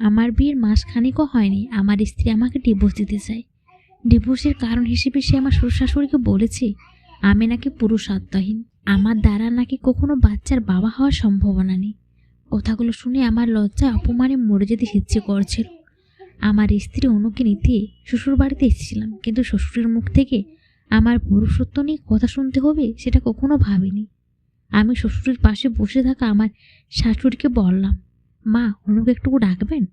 আমার বিয়ের মাস খানিকও হয়নি। আমার স্ত্রী আমাকে ডিভোর্স দিতে চায়। ডিভোর্সের কারণ হিসেবে সে আমার শ্বশুর শাশুড়িকে বলেছে, আমি নাকি পুরুষ আত্মাহীন। আমার দ্বারা নাকি কখনো বাচ্চার বাবা হওয়ার সম্ভাবনা নেই। কথাগুলো শুনে আমার লজ্জায় অপমানে মরে যেতে ইচ্ছে করছিল। আমার স্ত্রী অনুকে নিতে শ্বশুর বাড়িতে এসেছিলাম, কিন্তু শ্বশুরের মুখ থেকে আমার পুরুষত্ব নিয়ে কথা শুনতে হবে সেটা কখনো ভাবিনি। আমি শ্বশুরের পাশে বসে থাকা আমার শাশুড়িকে বললাম মা অনুকে একটু ডাকবেন?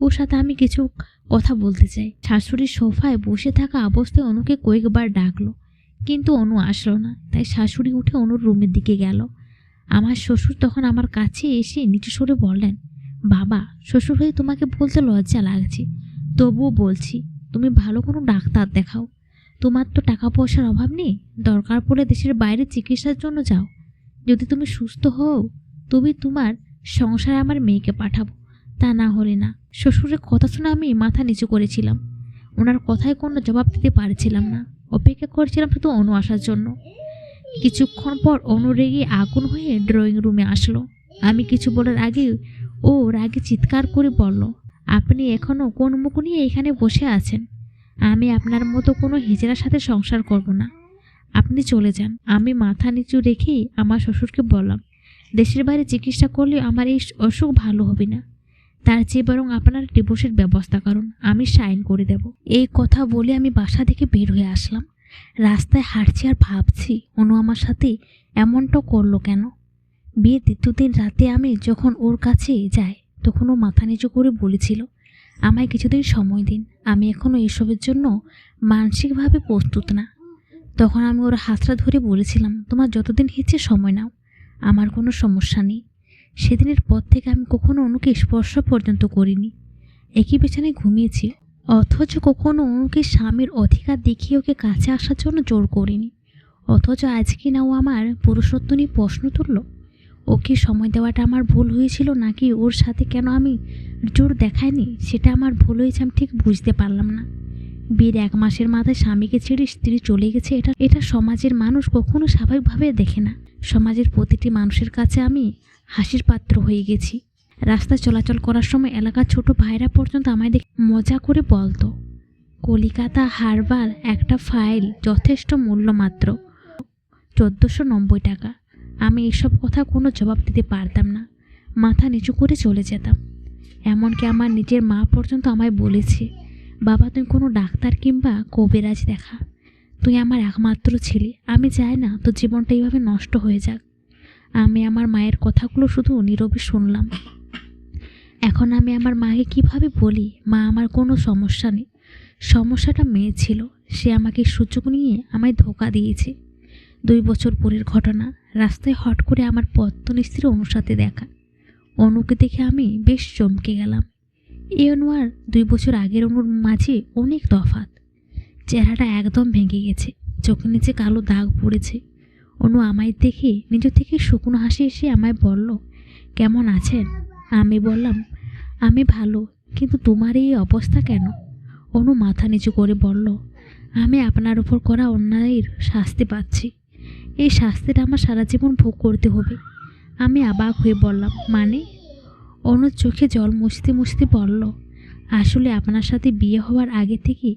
ওর সাথে আমি কিছু কথা বলতে চাই। শাশুড়ির সোফায় বসে থাকা অবস্থায় অনুকে কয়েকবার ডাকলো, কিন্তু অনু আসলো না। তাই শাশুড়ি উঠে অনুর রুমের দিকে গেল। আমার শ্বশুর তখন আমার কাছে এসে নিচু সরে বললেন, বাবা, শ্বশুর হয়ে তোমাকে বলতে লজ্জা লাগছে। তবুও বলছি, তুমি ভালো কোনো ডাক্তার দেখাও। তোমার তো টাকা পয়সার অভাব নেই। দরকার পড়লে দেশের বাইরে চিকিৎসার জন্য যাও। যদি তুমি সুস্থ হও তবে তোমার সংসারে আমার মেয়েকে পাঠাবো, তা না হলে না। শ্বশুরের কথা শুনে আমি মাথা নিচু করেছিলাম। ওনার কথায় কোনো জবাব দিতে পারছিলাম না। অপেক্ষা করছিলাম শুধু অনু আসার জন্য। কিছুক্ষণ পর অনু রেগে আগুন হয়ে ড্রয়িং রুমে আসলো। আমি কিছু বলার আগে ও রাগে চিৎকার করে বলল, আপনি এখনও কোন মুখ নিয়ে এখানে বসে আছেন? আমি আপনার মতো কোনো হিজড়ার সাথে সংসার করব না। আপনি চলে যান। আমি মাথা নিচু রেখেই আমার শ্বশুরকে বললাম দেশের বাইরে চিকিৎসা করলে আমার এই অসুখ ভালো হবে না। তার চেয়ে বরং আপনার ডিভোর্সের ব্যবস্থা করুন, আমি সাইন করে দেব। এই কথা বলে আমি বাসা থেকে বের হয়ে আসলাম। রাস্তায় হাঁটছি আর ভাবছি, অনু আমার সাথে এমনটা করল কেন? বিয়ে দ্বিতীয় দিন রাতে আমি যখন ওর কাছে যাই, তখন ও মাথা নিচু করে বলেছিল, আমায় কিছুদিন সময় দিন, আমি এখনও এসবের জন্য মানসিকভাবে প্রস্তুত না। তখন আমি ওর হাতটা ধরে বলেছিলাম, তোমার যতদিন ইচ্ছে সময় নাও। আমার কোনো সমস্যা নেই। সেদিনের পর থেকে আমি কখনো অনুকে স্পর্শ পর্যন্ত করিনি। একই বিছানায় ঘুমিয়েছি, অথচ কখনো অনুকে স্বামীর অধিকার দেখিয়ে ওকে কাছে আসার জন্য জোর করিনি। অথচ আজকে না ও আমার পুরুষত্ব নিয়ে প্রশ্ন তুলল। ওকে সময় দেওয়াটা আমার ভুল হয়েছিল নাকি ওর সাথে কেন আমি জোর দেখাইনি, সেটা আমার ভুল হয়েছে আমি ঠিক বুঝতে পারলাম না। বিয়ের এক মাসের মাথায় স্বামীকে ছেড়ে স্ত্রী চলে গেছে, এটা এটা সমাজের মানুষ কখনো স্বাভাবিকভাবে দেখে না। সমাজের প্রতিটি মানুষের কাছে আমি হাসির পাত্র হয়ে গেছি। রাস্তা চলাচল করার সময় এলাকার ছোট ভাইরা পর্যন্ত আমায় দেখে মজা করে বলতো, কলিকাতা হারবার একটা ফাইল যথেষ্ট মূল্য মাত্র, চোদ্দোশো নব্বই টাকা। আমি এসব কথা কোনো জবাব দিতে পারতাম না। মাথা নিচু করে চলে যেতাম। এমনকি আমার নিজের মা পর্যন্ত আমায় বলেছে, বাবা, তুই কোনো ডাক্তার কিংবা কবিরাজ দেখা। তুই আমার একমাত্র ছেলে, আমি চাই না তোর জীবনটা এইভাবে নষ্ট হয়ে যাক। আমি আমার মায়ের কথাগুলো শুধু নীরবে শুনলাম। এখন আমি আমার মাকে কীভাবে বলি, মা আমার কোনো সমস্যা নেই। সমস্যাটা মেয়ে ছিল, সে আমাকে সুযোগ নিয়ে আমায় ধোকা দিয়েছে। দুই বছর পরের ঘটনা, রাস্তায় হট করে আমার পত্তন স্ত্রী অনুর সাথে দেখা। অনুকে দেখে আমি বেশ চমকে গেলাম। এ অনু আর দুই বছর আগের অনুর মাঝে অনেক তফাৎ। চেহারাটা একদম ভেঙে গেছে। চোখের নিচে কালো দাগ পড়েছে। অনু আমায় দেখে নিজ থেকে শুকনো হাসি এসে আমায় বলল, কেমন আছেন? আমি বললাম, আমি ভালো, কিন্তু তোমার এই অবস্থা কেন? অনু মাথা নিচু করে বলল, আমি আপনার উপর করা অন্যায়ের শাস্তি পাচ্ছি। এই শাস্তিটা আমার সারা জীবন ভোগ করতে হবে। আমি অবাক হয়ে বললাম মানে? অনুর চোখে জল মুছতে মুছতে বলল, আসলে আপনার সাথে বিয়ে হওয়ার আগে থেকে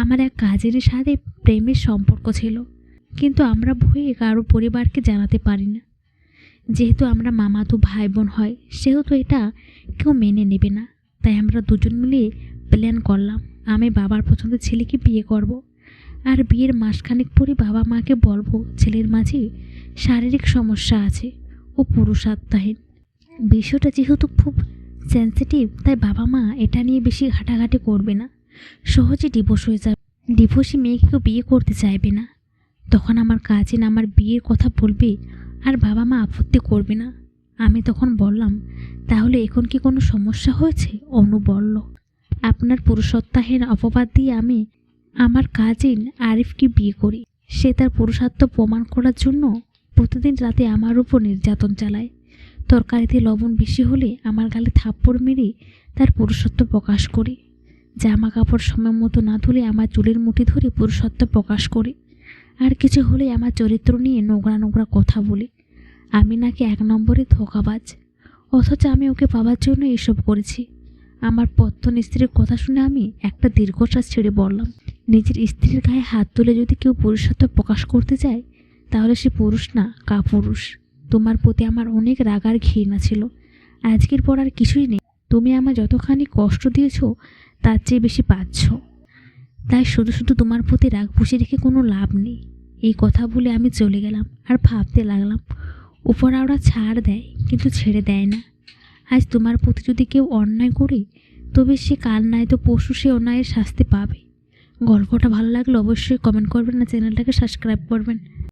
আমার এক কাজের সাথে প্রেমের সম্পর্ক ছিল, কিন্তু আমরা ভয়ে কারও পরিবারকে জানাতে পারি না। যেহেতু আমরা মামাতো ভাই বোন হয়, সেহেতু এটা কেউ মেনে নেবে না। তাই আমরা দুজন মিলে প্ল্যান করলাম, আমি বাবার পছন্দের ছেলেকে বিয়ে করব। আর বিয়ের মাসখানেক পরে বাবা মাকে বলব, ছেলের মাঝে শারীরিক সমস্যা আছে ও পুরুষাত্মাহীন। বিষয়টা যেহেতু খুব সেন্সিটিভ তাই বাবা মা এটা নিয়ে বেশি ঘাটাঘাটি করবে না। সহজে ডিভোর্স হয়ে যাবে। ডিভোর্সি মেয়েকে কেউ বিয়ে করতে চাইবে না। তখন আমার কাজিন আমার বিয়ের কথা বলবে আর বাবা মা আপত্তি করবে না। আমি তখন বললাম, তাহলে এখন কি কোনো সমস্যা হয়েছে? অনু বলল, আপনার পুরুষত্বাহীন অপবাদ দিয়ে আমি আমার কাজিন আরিফকে বিয়ে করি। সে তার পুরুষত্ব প্রমাণ করার জন্য প্রতিদিন রাতে আমার উপর নির্যাতন চালায়। তরকারিতে লবণ বেশি হলে আমার গালে থাপ্পড় মেরে তার পুরুষত্ব প্রকাশ করে। জামা কাপড় সময় মতো না ধুলে আমার চুলের মুঠি ধরে পুরুষত্ব প্রকাশ করে। আর কিছু হলে আমার চরিত্র নিয়ে নোংরা নোংরা কথা বলে। আমি নাকি এক নম্বরে ধোকাবাজ। অথচ আমি ওকে পাওয়ার জন্য এসব করেছি। আমার পত্তন স্ত্রীর কথা শুনে আমি একটা দীর্ঘশ্বাস ছেড়ে বললাম, নিজের স্ত্রীর গায়ে হাত তুলে যদি কেউ পুরুষত্ব প্রকাশ করতে চায়, তাহলে সে পুরুষ না, কাপুরুষ। তোমার প্রতি আমার অনেক রাগার ঘৃণা ছিল। আজকের পর আর কিছুই নেই। তুমি আমার যতখানি কষ্ট দিয়েছ, তার চেয়ে বেশি পাচ্ছ। তাই শুধু শুধু তোমার প্রতি রাগ পুষে রেখে কোনো লাভ নেই। এই কথা বলে আমি চলে গেলাম আর ভাবতে লাগলাম, উপরা ওরা ছাড় দেয় কিন্তু ছেড়ে দেয় না। আজ তোমার প্রতি যদি কেউ অন্যায় করে, তবে সে কাল নয় তো পশু সে অন্যায়ের শাস্তি পাবে। গল্পটা ভালো লাগলে অবশ্যই কমেন্ট করবেন না চ্যানেলটাকে সাবস্ক্রাইব করবেন।